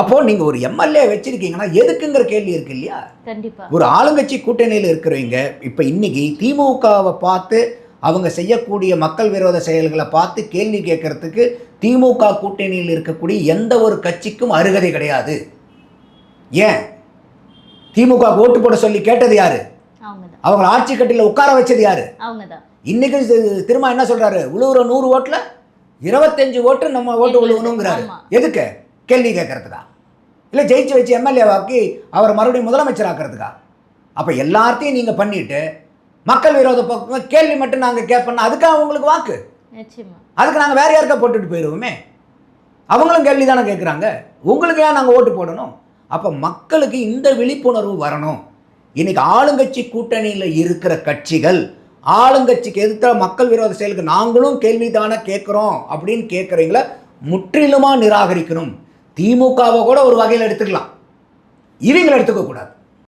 அப்போ நீங்க ஒரு எம்எல்ஏ வச்சிருக்கீங்கன்னா எதுக்குங்கிற கேள்வி இருக்கு இல்லையா? ஒரு ஆளுங்கட்சி கூட்டணியில் இருக்கிறவங்க இப்போ இன்னைக்கு திமுகவை பார்த்து அவங்க செய்யக்கூடிய மக்கள் விரோத செயல்களை பார்த்து கேள்வி கேட்கறதுக்கு திமுக கூட்டணியில் இருக்கக்கூடிய எந்த ஒரு கட்சிக்கும் அருகதை கிடையாது. ஏன்? திமுக ஓட்டு போட சொல்லி கேட்டது யாரு? அவங்க ஆட்சி கட்டில உட்கார வச்சது யாரு? இன்னைக்கு திரும்ப என்ன சொல்றாரு? உழுவுற நூறு ஓட்டுல இருபத்தஞ்சு ஓட்டு நம்ம ஓட்டு உழுவணுங்கிறாரு. எதுக்கு? கேள்வி கேட்கறதுக்கா? இல்லை ஜெயிச்சு வச்சு எம்எல்ஏ வாக்கி அவரை மறுபடியும் முதலமைச்சர் ஆக்கிறதுக்கா அப்போ எல்லாத்தையும் நீங்கள் பண்ணிட்டு மக்கள் விரோத பக்கம் கேள்வி மட்டும் நாங்கள் கேட்போம்னா அதுக்காக உங்களுக்கு வாக்கு? அதுக்கு நாங்கள் வேற யாருக்கா போட்டுட்டு போயிடுவோமே அவங்களும் கேள்வி தானே கேட்குறாங்க உங்களுக்கு ஏன் நாங்கள் ஓட்டு போடணும்? அப்போ மக்களுக்கு இந்த விழிப்புணர்வு வரணும். இன்னைக்கு ஆளுங்கட்சி கூட்டணியில் இருக்கிற கட்சிகள் ஆளுங்கட்சிக்கு எதிர்த்த மக்கள் விரோத செயலுக்கு நாங்களும் கேள்வி தானே கேட்குறோம் அப்படின்னு கேட்குறீங்கள முற்றிலுமாக நிராகரிக்கணும். திமுகவை கூட ஒரு வகையில் எடுத்துக்கலாம். இவங்களை எடுத்துக்கக்கூடாது.